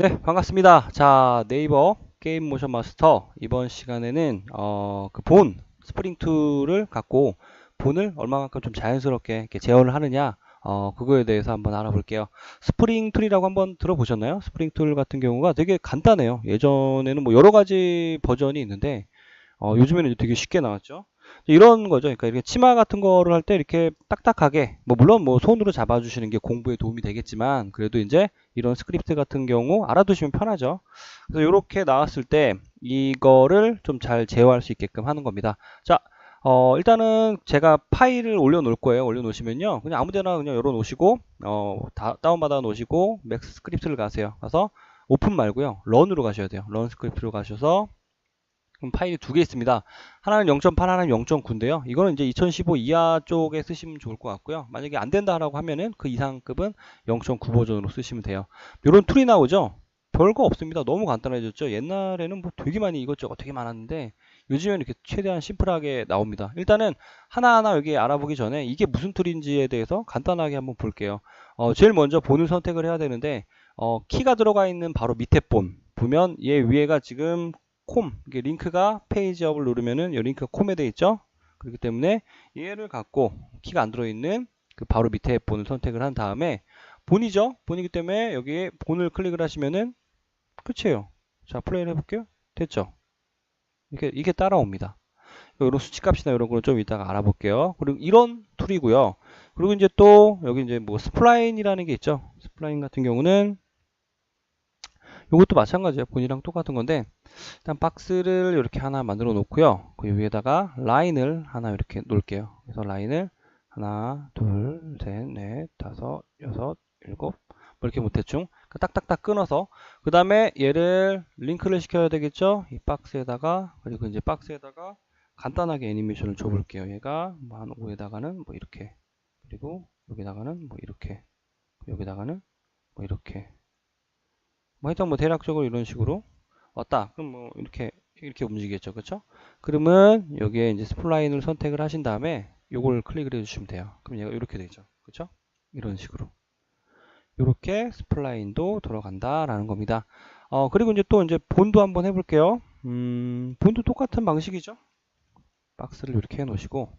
네, 반갑습니다. 자, 네이버 게임 모션 마스터 이번 시간에는 어, 그 본 스프링 툴을 갖고 본을 얼마만큼 좀 자연스럽게 제어를 하느냐 어, 그거에 대해서 한번 알아볼게요. 스프링 툴이라고 한번 들어보셨나요? 스프링 툴 같은 경우가 되게 간단해요. 예전에는 뭐 여러 가지 버전이 있는데 어, 요즘에는 되게 쉽게 나왔죠. 이런 거죠. 그러니까 이렇게 치마 같은 거를 할 때 이렇게 딱딱하게 뭐 물론 뭐 손으로 잡아주시는 게 공부에 도움이 되겠지만 그래도 이제 이런 스크립트 같은 경우 알아두시면 편하죠. 그래서 이렇게 나왔을 때 이거를 좀 잘 제어할 수 있게끔 하는 겁니다. 자, 어, 일단은 제가 파일을 올려놓을 거예요. 올려놓으시면요. 그냥 아무데나 그냥 열어놓으시고, 어, 다, 다운받아 놓으시고, 맥스 스크립트를 가세요. 가서 오픈 말고요. 런으로 가셔야 돼요. 런 스크립트로 가셔서 그럼 파일이 두 개 있습니다. 하나는 0.8, 하나는 0.9인데요. 이거는 이제 2015 이하 쪽에 쓰시면 좋을 것 같고요. 만약에 안 된다라고 하면은 그 이상급은 0.9 버전으로 쓰시면 돼요. 이런 툴이 나오죠. 별거 없습니다. 너무 간단해졌죠. 옛날에는 뭐 되게 많이 이것저것 되게 많았는데 요즘엔 이렇게 최대한 심플하게 나옵니다. 일단은 하나하나 여기 알아보기 전에 이게 무슨 툴인지에 대해서 간단하게 한번 볼게요. 어, 제일 먼저 본을 선택을 해야 되는데 어, 키가 들어가 있는 바로 밑에 본 보면 얘 위에가 지금 콤 이게 링크가 페이지업을 누르면은 이 링크가 콤에 돼 있죠? 그렇기 때문에 얘를 갖고 키가 안 들어있는 그 바로 밑에 본을 선택을 한 다음에 본이죠? 본이기 때문에 여기에 본을 클릭을 하시면은 끝이에요. 자 플레이를 해볼게요. 됐죠? 이게 이게 따라옵니다. 이런 수치값이나 이런 거는 좀 이따가 알아볼게요. 그리고 이런 툴이고요. 그리고 이제 또 여기 이제 뭐 스플라인이라는 게 있죠? 스플라인 같은 경우는 이것도 마찬가지예요. 본이랑 똑같은 건데 일단 박스를 이렇게 하나 만들어 놓고요. 그 위에다가 라인을 하나 이렇게 놓을게요. 그래서 라인을 하나, 둘, 셋, 넷, 다섯, 여섯, 일곱 뭐 이렇게 뭐 대충 딱딱딱 끊어서 그 다음에 얘를 링크를 시켜야 되겠죠. 이 박스에다가 그리고 이제 박스에다가 간단하게 애니메이션을 줘볼게요. 얘가 뭐 한 5에다가는 뭐 이렇게 그리고 여기다가는 뭐 이렇게 여기다가는 뭐 이렇게 뭐 하여튼 뭐 대략적으로 이런 식으로 왔다. 그럼 뭐 이렇게 이렇게 움직이겠죠. 그렇죠? 그러면 여기에 이제 스플라인을 선택을 하신 다음에 요걸 클릭을 해 주시면 돼요. 그럼 얘가 이렇게 되죠. 그렇죠? 이런 식으로. 이렇게 스플라인도 들어간다라는 겁니다. 어, 그리고 이제 또 이제 본도 한번 해 볼게요. 음, 본도 똑같은 방식이죠. 박스를 이렇게 해 놓으시고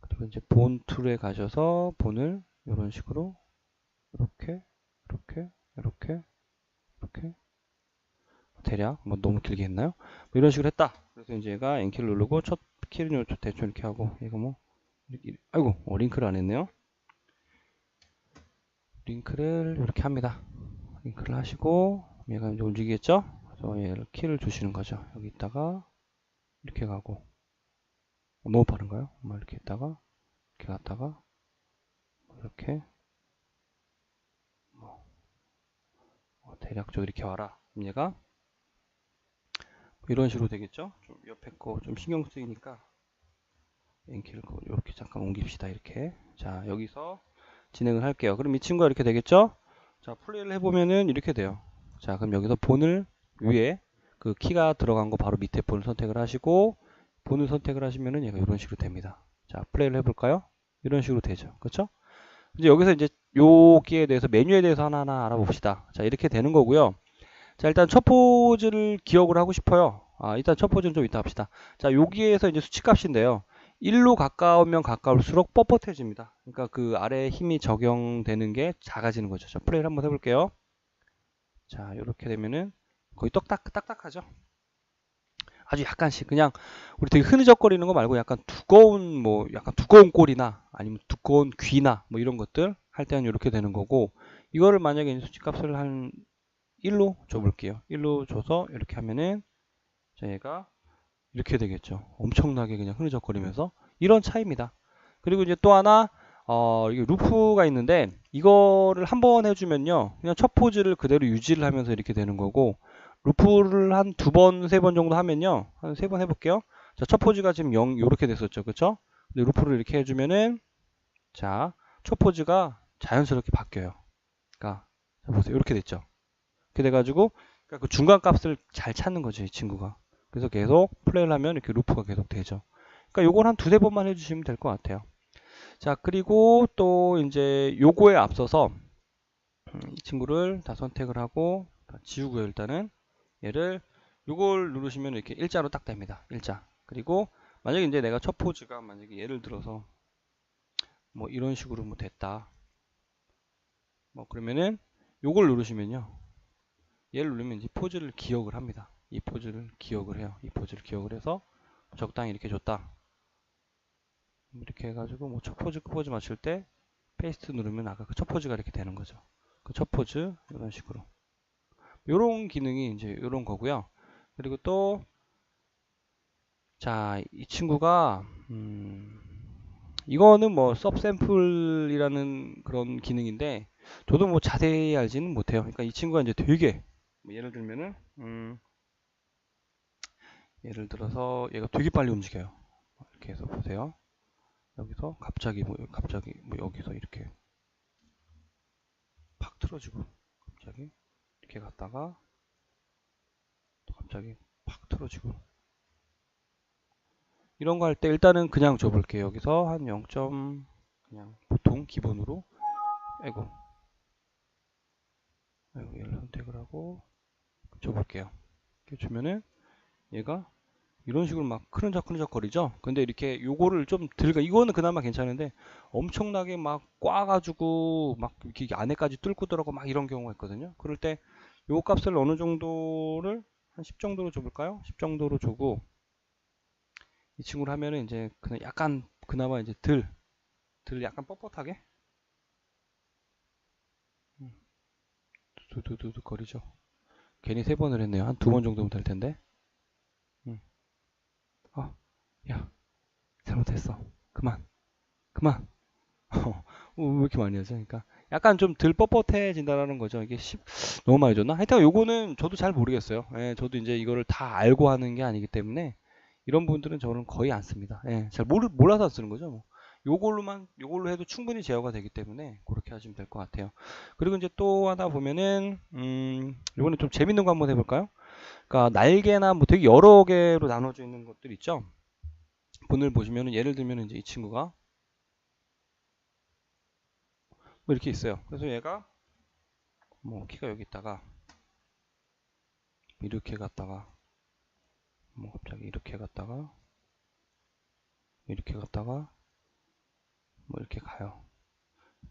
그리고 이제 본 툴에 가셔서 본을 이런 식으로 이렇게 이렇게 이렇게 이렇게 대략 뭐 너무 길게 했나요? 뭐 이런 식으로 했다. 그래서 이제 얘가 N키를 누르고 첫 키를 대충 이렇게 하고 얘가 뭐 이렇게, 아이고 어, 링크를 안 했네요. 링크를 이렇게 합니다. 링크를 하시고 얘가 이제 움직이겠죠? 그래서 얘를 키를 주시는 거죠. 여기 있다가 이렇게 가고 어, 너무 빠른가요? 뭐 이렇게 있다가 이렇게 갔다가 이렇게 대략적으로 이렇게 와라. 얘가 이런 식으로 되겠죠? 좀 옆에 거 좀 신경 쓰이니까 엔키를 이렇게 잠깐 옮깁시다. 이렇게. 자, 여기서 진행을 할게요. 그럼 이 친구가 이렇게 되겠죠? 자, 플레이를 해보면은 이렇게 돼요. 자, 그럼 여기서 본을 위에 그 키가 들어간 거 바로 밑에 본을 선택을 하시고 본을 선택을 하시면은 얘가 이런 식으로 됩니다. 자, 플레이를 해볼까요? 이런 식으로 되죠. 그렇죠? 이제 여기서 이제 여기에 대해서 메뉴에 대해서 하나하나 알아봅시다. 자, 이렇게 되는 거고요. 자, 일단 첫 포즈를 기억을 하고 싶어요. 아, 일단 첫 포즈는 좀 이따 합시다. 자, 여기에서 이제 수치값인데요. 1로 가까우면 가까울수록 뻣뻣해집니다. 그러니까 그 아래 힘이 적용되는 게 작아지는 거죠. 자, 플레이를 한번 해볼게요. 자, 이렇게 되면은 거의 떡딱, 딱딱하죠? 아주 약간씩 그냥 우리 되게 흐느적거리는 거 말고 약간 두꺼운 뭐 약간 두꺼운 꼴이나 아니면 두꺼운 귀나 뭐 이런 것들 할 때는 이렇게 되는 거고 이거를 만약에 인수치값을 한 1로 줘볼게요 1로 줘서 이렇게 하면은 저희가 이렇게 되겠죠 엄청나게 그냥 흐느적거리면서 이런 차이입니다 그리고 이제 또 하나 어, 이게 루프가 있는데 이거를 한 번 해주면요 그냥 첫 포즈를 그대로 유지를 하면서 이렇게 되는 거고 루프를 한 두 번, 세 번 정도 하면요. 한 세 번 해볼게요. 자, 첫 포즈가 지금 0, 이렇게 됐었죠. 그쵸? 근데 루프를 이렇게 해주면은, 자, 첫 포즈가 자연스럽게 바뀌어요. 그러니까, 자, 보세요. 이렇게 됐죠. 이렇게 돼가지고, 그러니까 그 중간 값을 잘 찾는 거죠. 이 친구가. 그래서 계속 플레이를 하면 이렇게 루프가 계속 되죠. 그러니까 요걸 한 두세 번만 해주시면 될 것 같아요. 자, 그리고 또 이제 요거에 앞서서 음, 이 친구를 다 선택을 하고 자, 지우고요 일단은 얘를 요걸 누르시면 이렇게 일자로 딱 됩니다 일자 그리고 만약에 이제 내가 첫 포즈가 만약에 예를 들어서 뭐 이런 식으로 뭐 됐다 뭐 그러면은 요걸 누르시면요 얘를 누르면 이제 포즈를 기억을 합니다. 이 포즈를 기억을 해요. 이 포즈를 기억을 해서 적당히 이렇게 줬다. 이렇게 해가지고 뭐 첫 포즈 그 포즈 맞출 때 페이스트 누르면 아까 그 첫 포즈가 이렇게 되는 거죠. 그 첫 포즈 이런 식으로. 요런 기능이 이제 요런 거고요. 그리고 또 자, 이 친구가 음, 이거는 뭐 섭샘플이라는 그런 기능인데 저도 뭐 자세히 알지는 못해요. 그러니까 이 친구가 이제 되게 뭐 예를 들면은 음, 예를 들어서 얘가 되게 빨리 움직여요. 이렇게 해서 보세요. 여기서 갑자기 뭐 갑자기 뭐 여기서 이렇게 팍 틀어지고 갑자기 이렇게 갔다가 또 갑자기 팍 틀어지고 이런 거 할 때 일단은 그냥 줘볼게요. 여기서 한 0. 그냥 보통 기본으로 아이고 아이고 얘를 선택을 하고 줘볼게요. 이렇게 주면은 얘가 이런 식으로 막 크른적크른적 거리죠. 근데 이렇게 요거를 좀 들가 이거는 그나마 괜찮은데 엄청나게 막 꽈가지고 막 이렇게 안에까지 뚫고 들어가고 막 이런 경우가 있거든요. 그럴 때 요 값을 어느 정도를 한 10 정도로 줘볼까요? 10 정도로 주고 이 친구를 하면은 이제 그냥 약간 그나마 이제 들, 들 약간 뻣뻣하게 음. 두두두두 거리죠. 괜히 세 번을 했네요. 한 두 번 정도면 될 텐데. 음. 아, 야, 잘못했어. 그만, 그만. 어, 왜 이렇게 많이 하죠? 그러니까 약간 좀 덜 뻣뻣해진다라는 거죠. 이게 10, 너무 많이 줬나? 하여튼 요거는 저도 잘 모르겠어요. 예, 저도 이제 이거를 다 알고 하는 게 아니기 때문에 이런 분들은 저는 거의 안 씁니다. 예, 잘 모르, 몰라서 안 쓰는 거죠. 뭐. 요걸로만, 요걸로 해도 충분히 제어가 되기 때문에 그렇게 하시면 될 것 같아요. 그리고 이제 또 하나 보면은, 음, 요거는 좀 재밌는 거 한번 해볼까요? 그러니까 날개나 뭐 되게 여러 개로 나눠져 있는 것들 있죠? 본을 보시면은 예를 들면 이제 이 친구가 뭐 이렇게 있어요. 그래서 얘가 뭐 키가 여기 있다가 이렇게 갔다가 뭐 갑자기 이렇게 갔다가 이렇게 갔다가 뭐 이렇게 가요.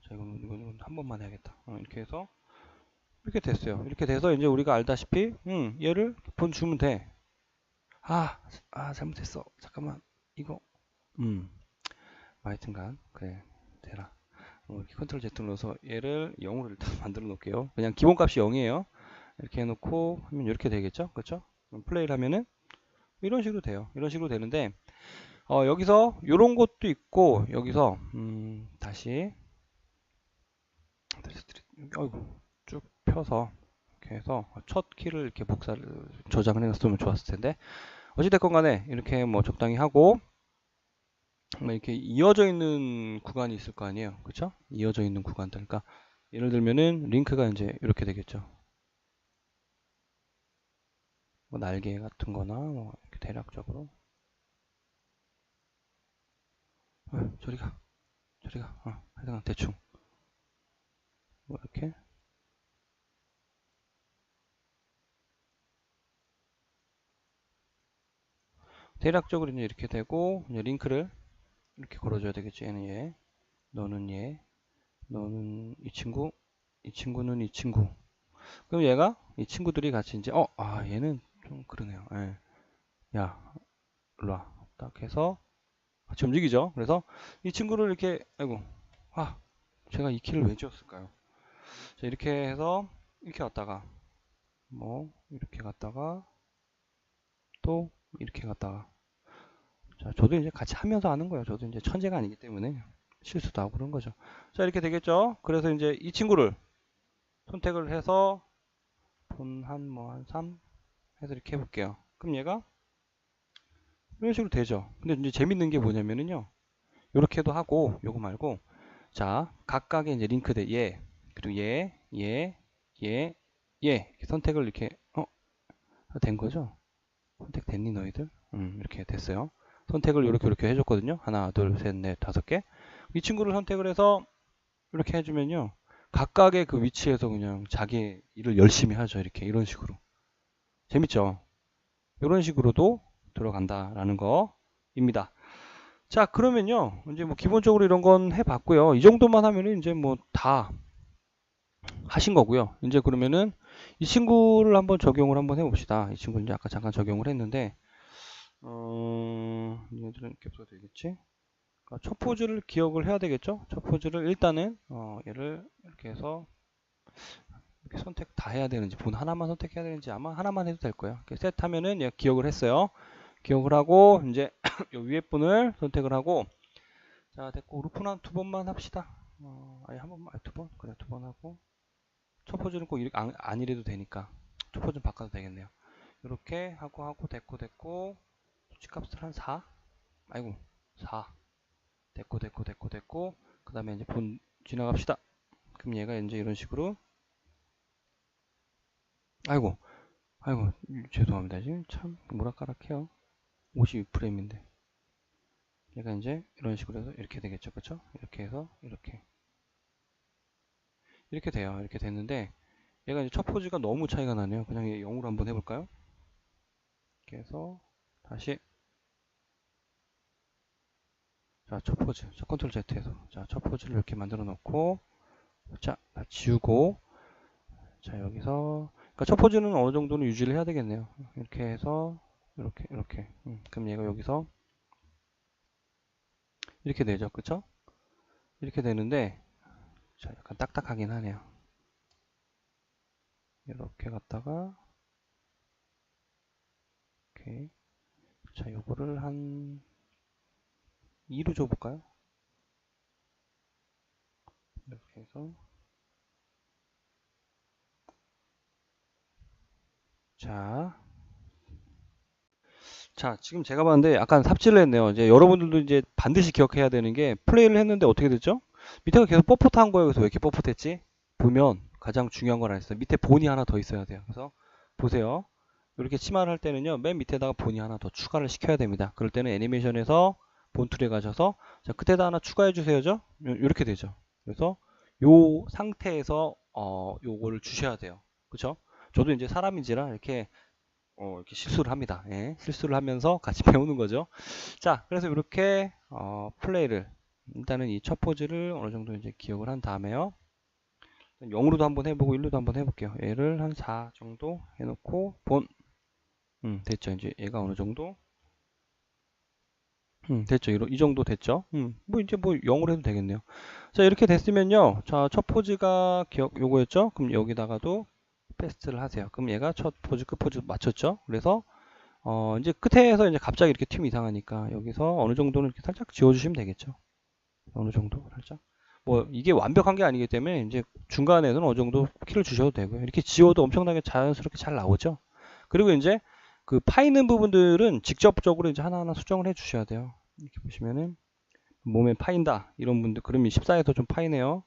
자 이거는 이거는 한 번만 해야겠다. 어, 이렇게 해서 이렇게 됐어요. 이렇게 돼서 이제 우리가 알다시피 음, 얘를 본 주면 돼. 아, 아 잘못했어. 잠깐만 이거 음 하여튼간 그래 되라. 어, 이렇게 컨트롤 Z 눌러서 얘를 0으로 일단 만들어 놓을게요. 그냥 기본값이 0이에요. 이렇게 해놓고 하면 이렇게 되겠죠? 그렇죠? 플레이를 하면은 이런 식으로 돼요. 이런 식으로 되는데 어, 여기서 이런 것도 있고 여기서 음, 다시. 어이구 쭉 펴서 이렇게 해서 첫 키를 이렇게 복사를 저장을 해놨으면 좋았을 텐데. 어찌됐건 간에 이렇게 뭐 적당히 하고 뭐 이렇게 이어져 있는 구간이 있을 거 아니에요. 그쵸? 이어져 있는 구간들 그러니까. 예를 들면은 링크가 이제 이렇게 되겠죠. 뭐 날개 같은 거나 뭐 이렇게 대략적으로 어, 저리가. 저리가. 어, 하여간 대충. 뭐 이렇게? 대략적으로 이제 이렇게 되고 이제 링크를 이렇게 걸어줘야 되겠죠 얘는 얘. 너는 얘. 너는 이 친구 이 친구는 이 친구. 그럼 얘가 이 친구들이 같이 이제 어 아 얘는 좀 그러네요. 예. 야 일로와. 딱 해서 같이 움직이죠. 그래서 이 친구를 이렇게 아이고 아 제가 이 키를 왜 지웠을까요? 자 이렇게 해서 이렇게 왔다가 뭐 이렇게 갔다가 또 이렇게 갔다가. 자 저도 이제 같이 하면서 하는 거예요. 저도 이제 천재가 아니기 때문에 실수도 하고 그런 거죠. 자 이렇게 되겠죠? 그래서 이제 이 친구를 선택을 해서 본한뭐한3 해서 이렇게 해볼게요. 그럼 얘가 이런 식으로 되죠. 근데 이제 재밌는 게 뭐냐면은요. 이렇게도 하고 요거 말고 자 각각의 이제 링크들 얘 그리고 얘, 얘, 얘, 얘 선택을 이렇게 어? 된 거죠? 선택 됐니 너희들? 음 이렇게 됐어요. 선택을 이렇게 이렇게 해줬거든요. 하나, 둘, 셋, 넷, 다섯 개. 이 친구를 선택을 해서 이렇게 해주면요. 각각의 그 위치에서 그냥 자기 일을 열심히 하죠. 이렇게 이런 식으로. 재밌죠? 이런 식으로도 들어간다라는 거입니다. 자, 그러면요. 이제 뭐 기본적으로 이런 건 해봤고요. 이 정도만 하면은 이제 뭐 다 하신 거고요. 이제 그러면은 이 친구를 한번 적용을 한번 해봅시다. 이 친구는 이제 아까 잠깐 적용을 했는데, 어, 얘들은 이렇게 써도 되겠지? 그러니까 첫 포즈를 기억을 해야 되겠죠? 첫 포즈를 일단은, 어, 얘를 이렇게 해서, 이렇게 선택 다 해야 되는지, 본 하나만 선택해야 되는지 아마 하나만 해도 될 거예요. 이렇게 셋 하면은 얘 기억을 했어요. 기억을 하고, 이제 요 위에 분을 선택을 하고, 자, 됐고, 루프는 한 두 번만 합시다. 어, 아니, 한 번만, 아니, 두 번? 그래, 두 번 하고. 첫 포즈는 꼭 이렇게 안, 아니래도 되니까. 첫 포즈는 바꿔도 되겠네요. 이렇게 하고, 하고, 됐고, 됐고. 수치값을 한 4? 아이고, 4. 됐고, 됐고, 됐고, 됐고. 그 다음에 이제 본 지나갑시다. 그럼 얘가 이제 이런 식으로. 아이고, 아이고, 죄송합니다. 지금 참, 모락가락해요. 52프레임인데. 얘가 이제 이런 식으로 해서 이렇게 되겠죠. 그쵸? 이렇게 해서 이렇게 이렇게 돼요. 이렇게 됐는데 얘가 이제 첫 포즈가 너무 차이가 나네요. 그냥 0으로 한번 해볼까요? 이렇게 해서 다시 자, 첫 포즈. 자, 컨트롤 Z에서 자, 첫 포즈를 이렇게 만들어 놓고 자, 지우고 자, 여기서 그러니까 첫 포즈는 어느 정도는 유지를 해야 되겠네요. 이렇게 해서 이렇게 이렇게 음, 그럼 얘가 여기서 이렇게 되죠. 그쵸? 이렇게 되는데 자, 약간 딱딱하긴 하네요. 이렇게 갔다가 오케이. 자, 요거를 한 2로 줘볼까요? 이렇게 해서 자, 자, 지금 제가 봤는데 약간 삽질을 했네요. 이제 여러분들도 이제 반드시 기억해야 되는 게 플레이를 했는데 어떻게 됐죠? 밑에가 계속 뻣뻣한 거예요. 그래서 왜 이렇게 뻣뻣했지? 보면 가장 중요한 걸 알았어요. 밑에 본이 하나 더 있어야 돼요. 그래서 보세요. 이렇게 치마를 할 때는요. 맨 밑에다가 본이 하나 더 추가를 시켜야 됩니다. 그럴 때는 애니메이션에서 본 툴에 가셔서 자, 끝에다 하나 추가해 주세요죠. 이렇게 되죠. 그래서 요 상태에서 어 요거를 주셔야 돼요. 그렇죠? 저도 이제 사람인지라 이렇게 어, 이렇게 실수를 합니다. 예, 실수를 하면서 같이 배우는 거죠. 자, 그래서 이렇게 어, 플레이를 일단은 이 첫 포즈를 어느 정도 이제 기억을 한 다음에요. 0으로도 한번 해보고 1로도 한번 해볼게요. 얘를 한 4 정도 해놓고 본 음, 됐죠. 이제 얘가 어느 정도 음, 됐죠. 이 정도 됐죠. 음, 뭐 이제 뭐 0으로 해도 되겠네요. 자, 이렇게 됐으면요. 자, 첫 포즈가 기억 요거였죠. 그럼 여기다가도 패스트를 하세요. 그럼 얘가 첫 포즈, 끝 포즈 맞췄죠? 그래서 어, 이제 끝에서 이제 갑자기 이렇게 튀면 이상하니까 여기서 어느 정도는 이렇게 살짝 지워주시면 되겠죠. 어느 정도 살짝. 뭐 이게 완벽한 게 아니기 때문에 이제 중간에는 어느 정도 키를 주셔도 되고요. 이렇게 지워도 엄청나게 자연스럽게 잘 나오죠. 그리고 이제 그 파이는 부분들은 직접적으로 이제 하나하나 수정을 해 주셔야 돼요. 이렇게 보시면은 몸에 파인다 이런 분들 그러면 14에서 좀 파이네요.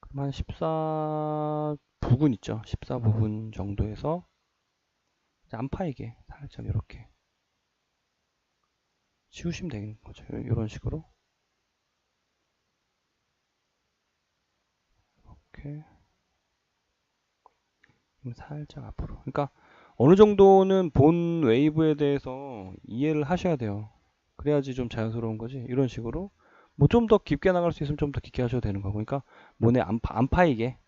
그럼 한 14 부분 있죠. 14 부분 정도에서 안 파이게 살짝 이렇게 지우시면 되는 거죠. 이런 식으로 이렇게 살짝 앞으로 그러니까 어느 정도는 본 웨이브에 대해서 이해를 하셔야 돼요. 그래야지 좀 자연스러운 거지. 이런 식으로 뭐 좀 더 깊게 나갈 수 있으면 좀 더 깊게 하셔도 되는 거고 그러니까 몸에 안, 파, 안 파이게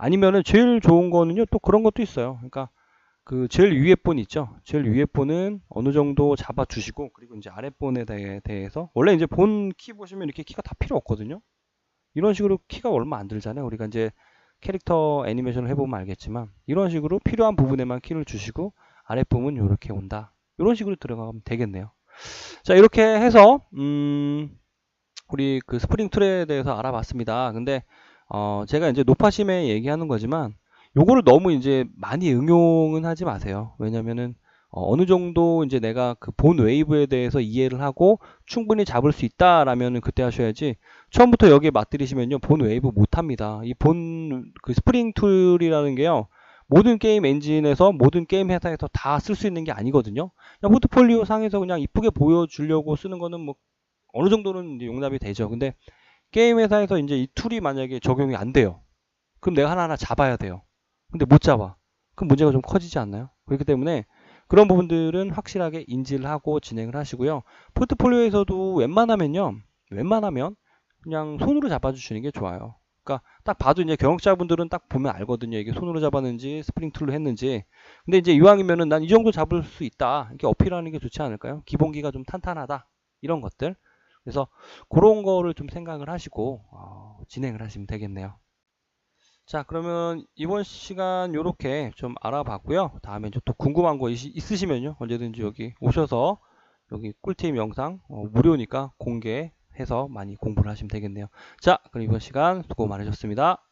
아니면은 제일 좋은 거는요 또 그런 것도 있어요. 그러니까 그 제일 위에 본 있죠? 제일 위에 본은 어느 정도 잡아 주시고 그리고 이제 아래 본에 대해서 원래 이제 본 키 보시면 이렇게 키가 다 필요 없거든요? 이런 식으로 키가 얼마 안 들잖아요. 우리가 이제 캐릭터 애니메이션을 해보면 알겠지만 이런 식으로 필요한 부분에만 키를 주시고 아랫부분 이렇게 온다. 이런 식으로 들어가면 되겠네요. 자 이렇게 해서 음 우리 그 스프링 툴에 대해서 알아봤습니다. 근데 어, 제가 이제 높아심에 얘기하는 거지만 요거를 너무 이제 많이 응용은 하지 마세요. 왜냐면은 어, 느 정도 이제 내가 그 본 웨이브에 대해서 이해를 하고 충분히 잡을 수 있다라면은 그때 하셔야지 처음부터 여기에 맞들이시면요 본 웨이브 못 합니다. 이 본 그 스프링 툴이라는 게요 모든 게임 엔진에서 모든 게임 회사에서 다 쓸 수 있는 게 아니거든요. 그냥 포트폴리오 상에서 그냥 이쁘게 보여주려고 쓰는 거는 뭐 어느 정도는 용납이 되죠. 근데 게임 회사에서 이제 이 툴이 만약에 적용이 안 돼요. 그럼 내가 하나하나 잡아야 돼요. 근데 못 잡아. 그럼 문제가 좀 커지지 않나요? 그렇기 때문에 그런 부분들은 확실하게 인지를 하고 진행을 하시고요. 포트폴리오에서도 웬만하면요. 웬만하면 그냥 손으로 잡아주시는 게 좋아요. 그러니까 딱 봐도 이제 경영자분들은 딱 보면 알거든요. 이게 손으로 잡았는지 스프링 툴로 했는지. 근데 이제 이왕이면은 난 이 정도 잡을 수 있다. 이렇게 어필하는 게 좋지 않을까요? 기본기가 좀 탄탄하다. 이런 것들. 그래서 그런 거를 좀 생각을 하시고 어, 진행을 하시면 되겠네요. 자 그러면 이번 시간 요렇게 좀 알아봤고요. 다음에 또 궁금한 거 있, 있으시면요. 언제든지 여기 오셔서 여기 꿀팁 영상 어, 무료니까 공개해서 많이 공부를 하시면 되겠네요. 자 그럼 이번 시간 수고 많으셨습니다.